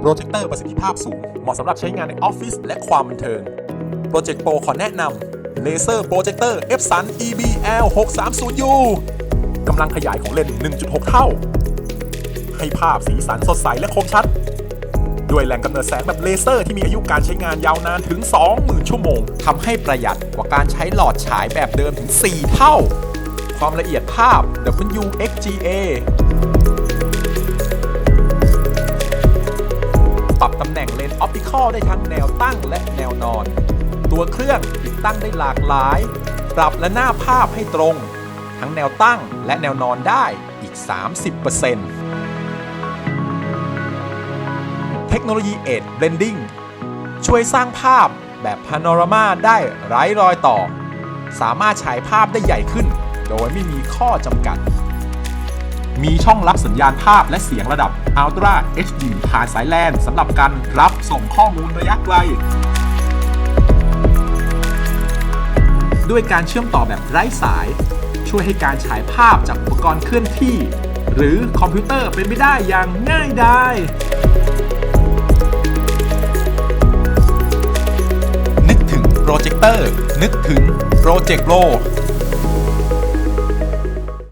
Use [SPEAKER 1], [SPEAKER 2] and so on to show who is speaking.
[SPEAKER 1] โปรเจคเตอร์ประสิทธิภาพสูง เหมาะสำหรับใช้งานในออฟฟิศและความบันเทิง โปรเจกต์โปรขอแนะนำเลเซอร์โปรเจคเตอร์ Epson EBL 630U กำลังขยายของเลนส์ 1.6 เท่า ให้ภาพสีสันสดใสและคมชัด ด้วยแหล่งกำเนิดแสงแบบเลเซอร์ที่มีอายุการใช้งานยาวนานถึง 20,000 ชั่วโมงทำให้ประหยัดกว่าการใช้หลอดฉายแบบเดิมถึง 4 เท่า ความละเอียดภาพ WXGA ออปติคอลได้ทั้งแนวตั้งและแนวนอน ตัวเครื่องติดตั้งได้หลากหลาย ปรับและหน้าภาพให้ตรง ทั้งแนวตั้งและแนวนอนได้อีก 30%เทคโนโลยีเอ d เบ n นดิ้งช่วยสร้างภาพแบบพาโนรามาได้ไร้รอยต่อ สามารถฉายภาพได้ใหญ่ขึ้น โดยไม่มีข้อจำกัด มีช่องรับสัญญาณภาพและเสียงระดับ Ultra HD ผ่านสายแลนสำหรับการรับส่งข้อมูลระยะไกล ด้วยการเชื่อมต่อแบบไร้สาย ช่วยให้การฉายภาพจากอุปกรณ์เคลื่อนที่ หรือคอมพิวเตอร์เป็นไปได้อย่างง่ายดายนึกถึงโปรเจคเตอร์ นึกถึงโปรเจกโ r